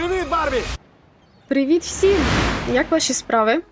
Привіт, Барбі! Привіт всім! Як ваші справи?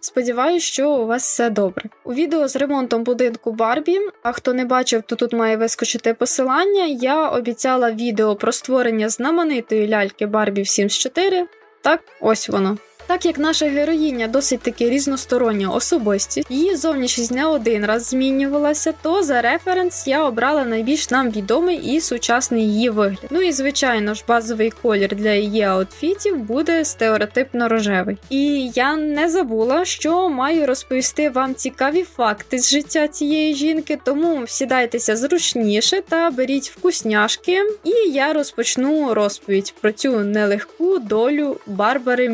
Сподіваюсь, що у вас все добре. У відео з ремонтом будинку Барбі, а хто не бачив, то тут має вискочити посилання. Я обіцяла відео про створення знаменитої ляльки Барбі в Sims 4. Так, ось воно. Так як наша героїня досить таки різностороння особистість, її зовнішність не один раз змінювалася, то за референс я обрала найбільш нам відомий і сучасний її вигляд. Ну і звичайно ж, базовий колір для її аутфітів буде стереотипно рожевий. І я не забула, що маю розповісти вам цікаві факти з життя цієї жінки, тому сідайтеся зручніше та беріть вкусняшки. І я розпочну розповідь про цю нелегку долю Барбари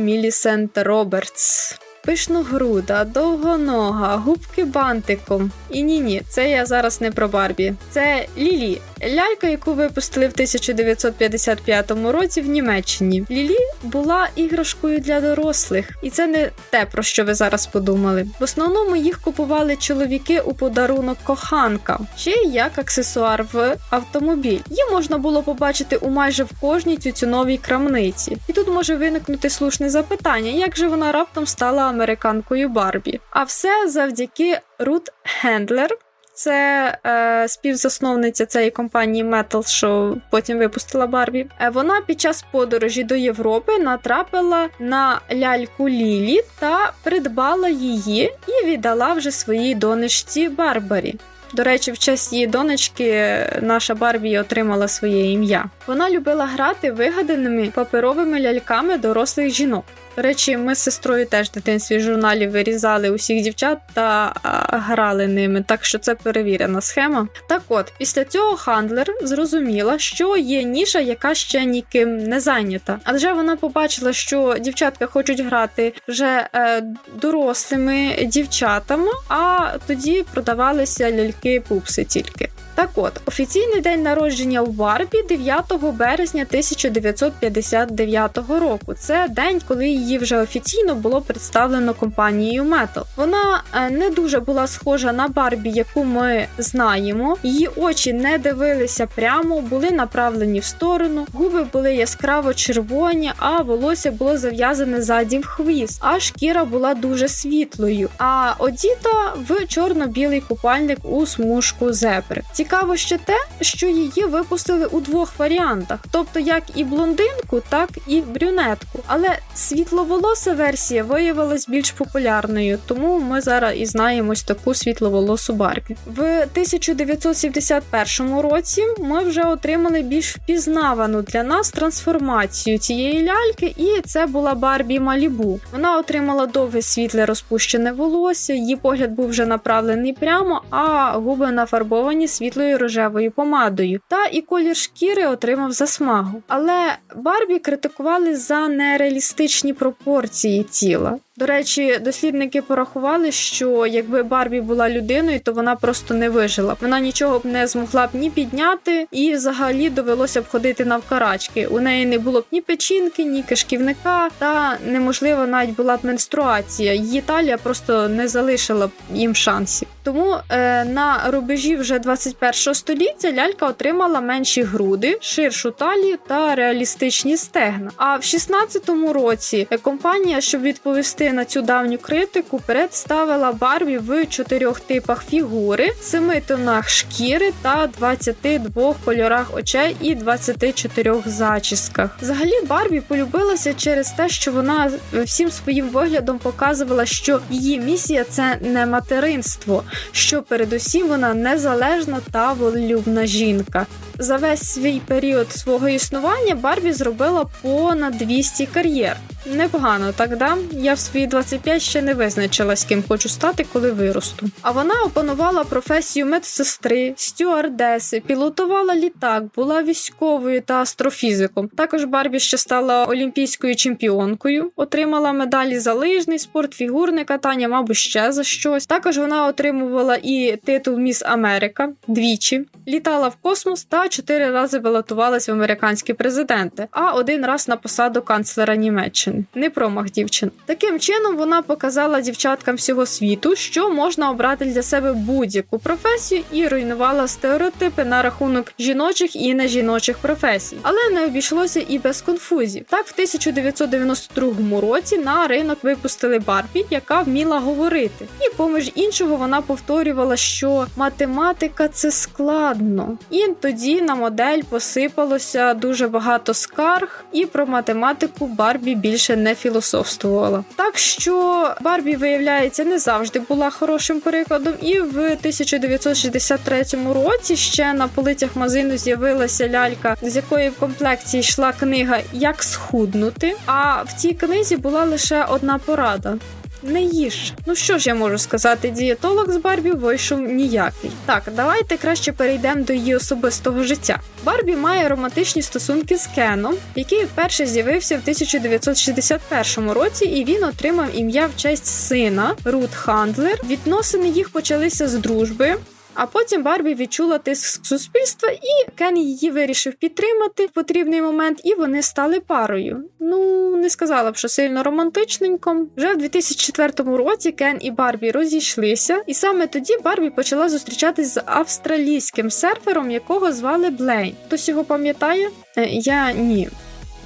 Мілісент Робертс. Пишногруда, довгонога, губки бантиком. І ні, ні, це я зараз не про Барбі. Це Лілі, лялька, яку випустили в 1955 році в Німеччині. Лілі була іграшкою для дорослих, і це не те, про що ви зараз подумали. В основному їх купували чоловіки у подарунок коханкам, ще як аксесуар в автомобіль. Її можна було побачити у майже в кожній тютюновій крамниці. І тут може виникнути слушне запитання, як же вона раптом стала американкою Барбі? А все завдяки Рут Хендлер. Це е, співзасновниця цієї компанії Metals, що потім випустила Барбі. Е, вона під час подорожі до Європи натрапила на ляльку Лілі та придбала її і віддала вже своїй донечці Барбарі. До речі, в честь її донечки наша Барбі отримала своє ім'я. Вона любила грати вигаданими паперовими ляльками дорослих жінок. До речі, ми з сестрою теж в дитинстві в журналі вирізали усіх дівчат та а, грали ними, так що це перевірена схема. Так от, після цього Хандлер зрозуміла, що є ніша, яка ще ніким не зайнята. Адже вона побачила, що дівчатка хочуть грати вже е, дорослими дівчатами, а тоді продавалися ляльки-пупси тільки. Так от, офіційний день народження у Барбі 9 березня 1959 року. Це день, коли її вже офіційно було представлено компанією Metal. Вона е, не дуже була схожа на Барбі, яку ми знаємо. Її очі не дивилися прямо, були направлені в сторону, губи були яскраво червоні, а волосся було зав'язане ззаді в хвіст, а шкіра була дуже світлою. А одіта в чорно-білий купальник у смужку зебри. Цікаво ще те, що її випустили у двох варіантах, тобто як і блондинку, так і брюнетку. Але світловолоса версія виявилась більш популярною, тому ми зараз і знаємо таку світловолосу Барбі. В 1971 році ми вже отримали більш впізнавану для нас трансформацію цієї ляльки, і це була Барбі Малібу. Вона отримала довге світле розпущене волосся, її погляд був вже направлений прямо, а губи нафарбовані світлою рожевою помадою. Та і колір шкіри отримав засмагу. Але Барбі критикували за нереалістичні пропорції тіла. До речі, дослідники порахували, що якби Барбі була людиною, то вона просто не вижила. Вона нічого б не змогла б ні підняти, і взагалі довелося б ходити навкарачки. У неї не було б ні печінки, ні кишківника, та неможливо навіть була б менструація. Її талія просто не залишила б їм шансів. Тому е, на рубежі вже 21 століття лялька отримала менші груди, ширшу талію та реалістичні стегна. А в 16-му році компанія, щоб відповісти на цю давню критику, представила Барбі в чотирьох типах фігури, семи тонах шкіри та 22 кольорах очей і 24 зачісках. Взагалі Барбі полюбилася через те, що вона всім своїм виглядом показувала, що її місія це не материнство, що передусім вона незалежна та волелюбна жінка. За весь свій період свого існування Барбі зробила понад 200 кар'єр. Непогано, так да? Я в свої 25 ще не визначилась, ким хочу стати, коли виросту. А вона опанувала професію медсестри, стюардеси, пілотувала літак, була військовою та астрофізиком. Також Барбі ще стала олімпійською чемпіонкою, отримала медалі за лижний спорт, фігурне катання, мабуть, ще за щось. Також вона отримувала і титул Міс Америка двічі, літала в космос та чотири рази балотувалась в американські президенти, а один раз на посаду канцлера Німеччини. Дівчини, не промах дівчин. Таким чином вона показала дівчаткам всього світу, що можна обрати для себе будь-яку професію і руйнувала стереотипи на рахунок жіночих і нежіночих професій. Але не обійшлося і без конфузів. Так, в 1992 році на ринок випустили Барбі, яка вміла говорити. І поміж іншого вона повторювала, що математика це складно. І тоді на модель посипалося дуже багато скарг, і про математику Барбі більше не філософствувала. Так що Барбі, виявляється, не завжди була хорошим прикладом, і в 1963 році ще на полицях магазину з'явилася лялька, з якої в комплекті йшла книга Як схуднути. А в цій книзі була лише одна порада. Не їж. Ну що ж я можу сказати, дієтолог з Барбі вийшов ніякий. Так, давайте краще перейдемо до її особистого життя. Барбі має романтичні стосунки з Кеном, який вперше з'явився в 1961 році, і він отримав ім'я в честь сина Рут Хандлер. Відносини їх почалися з дружби. А потім Барбі відчула тиск суспільства, і Кен її вирішив підтримати в потрібний момент, і вони стали парою. Ну не сказала б, що сильно романтичненько. Вже в 2004 році Кен і Барбі розійшлися, і саме тоді Барбі почала зустрічатись з австралійським серфером, якого звали Блейн. Хтось його пам'ятає? Е, я ні.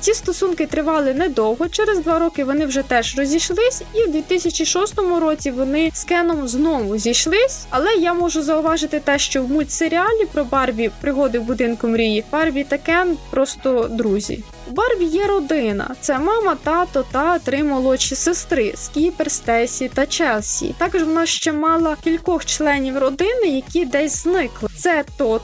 Ці стосунки тривали недовго. Через два роки вони вже теж розійшлись, і в 2006 році вони з Кеном знову зійшлись. Але я можу зауважити те, що в мультсеріалі про Барбі пригоди в будинку мрії Барбі та Кен просто друзі. У Барбі є родина: це мама, тато та три молодші сестри Скіпер, Стесі та Челсі. Також вона ще мала кількох членів родини, які десь зникли. Це Тот,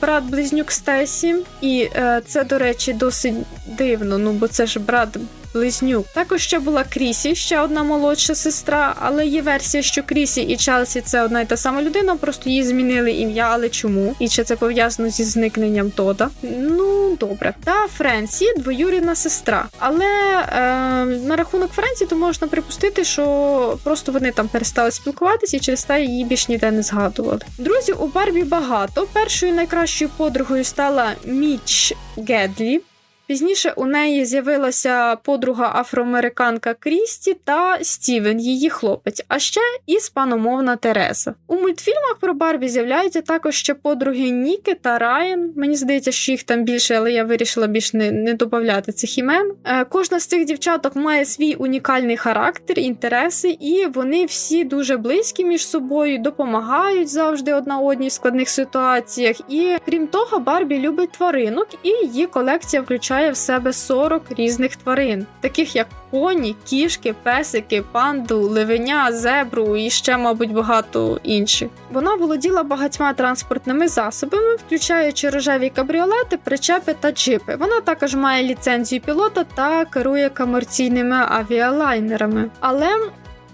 брат близнюк Стесі, і е, це, до речі, досить дивно. Ну бо це ж брат. Близнюк. Також ще була Крісі, ще одна молодша сестра, але є версія, що Крісі і Челсі це одна й та сама людина, просто їй змінили ім'я, але чому? І чи це пов'язано зі зникненням Тода? Ну, добре. Та Френсі двоюрідна сестра. Але е, на рахунок Френсі, то можна припустити, що просто вони там перестали спілкуватися і через те її більш ніде не згадували. Друзів у Барбі багато. Першою найкращою подругою стала Міч Гедлі. Пізніше у неї з'явилася подруга афроамериканка Крісті та Стівен, її хлопець, а ще іспаномовна Тереса. У мультфільмах про Барбі з'являються також ще подруги Ніки та Райан. Мені здається, що їх там більше, але я вирішила більш не, не додати цих імен. Е, кожна з цих дівчаток має свій унікальний характер, інтереси, і вони всі дуже близькі між собою, допомагають завжди одна одній в складних ситуаціях. І крім того, Барбі любить тваринок, і її колекція включає в себе 40 різних тварин, таких як коні, кішки, песики, панду, левеня, зебру і ще, мабуть, багато інших. Вона володіла багатьма транспортними засобами, включаючи рожеві кабріолети, причепи та джипи. Вона також має ліцензію пілота та керує комерційними авіалайнерами. Але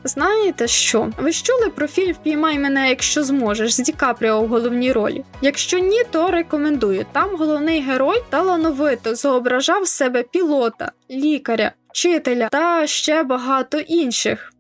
Знаєте що? Ви чули про фільм Впіймай мене, якщо зможеш з Ді Капріо в головній ролі? Якщо ні, то рекомендую. Там головний герой талановито зображав себе пілота, лікаря, вчителя та ще багато інших.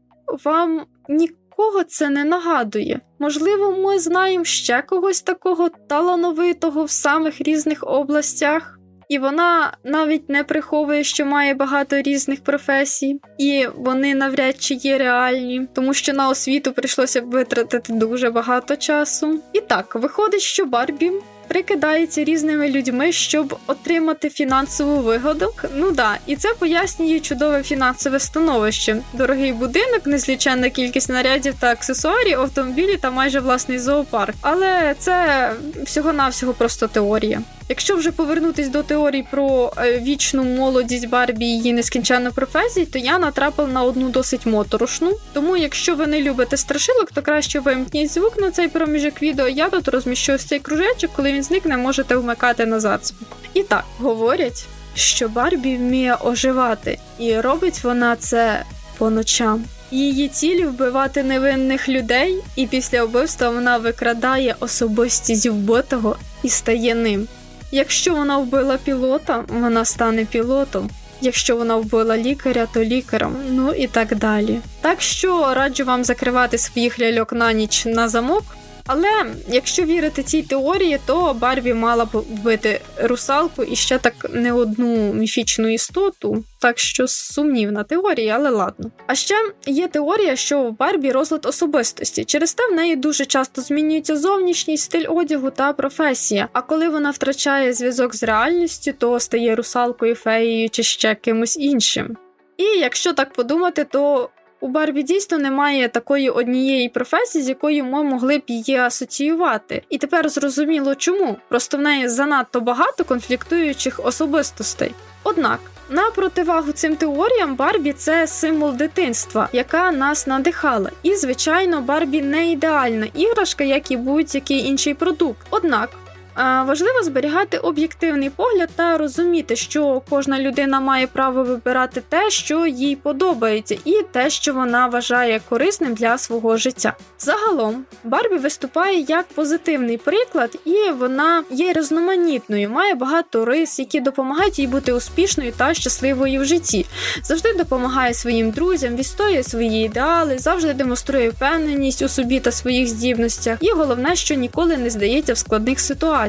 Вам нікого це не нагадує. Можливо, ми знаємо ще когось такого талановитого в самих різних областях. І вона навіть не приховує, що має багато різних професій, і вони навряд чи є реальні, тому що на освіту прийшлося витратити дуже багато часу. І так, виходить, що Барбі. Прикидається різними людьми, щоб отримати фінансову вигоду. Ну да, і це пояснює чудове фінансове становище: дорогий будинок, незліченна кількість нарядів та аксесуарів, автомобілі та майже власний зоопарк. Але це всього-навсього просто теорія. Якщо вже повернутись до теорії про е, вічну молодість Барбі і її нескінченну професію, то я натрапила на одну досить моторошну. Тому, якщо ви не любите страшилок, то краще вимкніть звук на цей проміжок відео. Я тут розміщу ось цей кружечок, коли він зникне, можете вмикати назад звук. І так, говорять, що Барбі вміє оживати, і робить вона це по ночам. Її ціль вбивати невинних людей, і після вбивства вона викрадає особистість вбитого і стає ним. Якщо вона вбила пілота, вона стане пілотом. Якщо вона вбила лікаря, то лікарем, ну і так далі. Так що раджу вам закривати своїх ляльок на ніч на замок, Але якщо вірити цій теорії, то Барбі мала б вбити русалку і ще так не одну міфічну істоту. Так що сумнівна теорія, але ладно. А ще є теорія, що в Барбі розлад особистості. Через те в неї дуже часто змінюється зовнішній стиль одягу та професія. А коли вона втрачає зв'язок з реальністю, то стає русалкою, феєю чи ще кимось іншим. І якщо так подумати, то у Барбі дійсно немає такої однієї професії, з якою ми могли б її асоціювати. І тепер зрозуміло чому. Просто в неї занадто багато конфліктуючих особистостей. Однак. На противагу цим теоріям Барбі це символ дитинства, яка нас надихала. І, звичайно, Барбі не ідеальна іграшка, як і будь-який інший продукт. Однак важливо зберігати об'єктивний погляд та розуміти, що кожна людина має право вибирати те, що їй подобається, і те, що вона вважає корисним для свого життя. Загалом, Барбі виступає як позитивний приклад, і вона є різноманітною, має багато рис, які допомагають їй бути успішною та щасливою в житті. Завжди допомагає своїм друзям, відстоює свої ідеали, завжди демонструє впевненість у собі та своїх здібностях. І головне, що ніколи не здається в складних ситуаціях.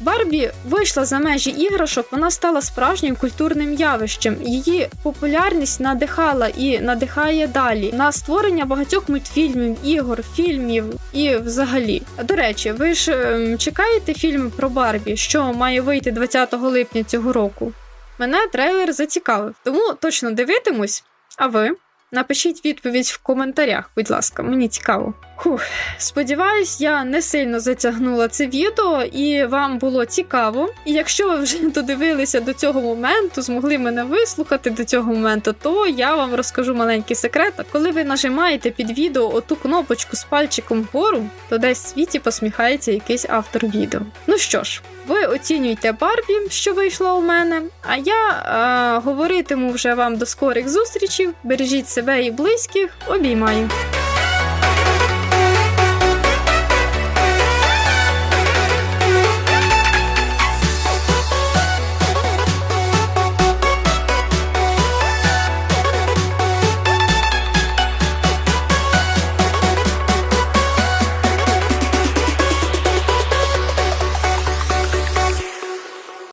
Барбі вийшла за межі іграшок, вона стала справжнім культурним явищем. Її популярність надихала і надихає далі на створення багатьох мультфільмів, ігор, фільмів і взагалі. До речі, ви ж ем, чекаєте фільм про Барбі, що має вийти 20 липня цього року? Мене трейлер зацікавив, тому точно дивитимусь. А ви? Напишіть відповідь в коментарях, будь ласка, мені цікаво. Фух, сподіваюсь, я не сильно затягнула це відео і вам було цікаво. І якщо ви вже додивилися до цього моменту, змогли мене вислухати до цього моменту, то я вам розкажу маленький секрет. Коли ви нажимаєте під відео оту кнопочку з пальчиком вгору, то десь в світі посміхається якийсь автор відео. Ну що ж, ви оцінюйте Барбі, що вийшла у мене. А я е, говоритиму вже вам до скорих зустрічей. Бережіть себе і близьких. Обіймаю.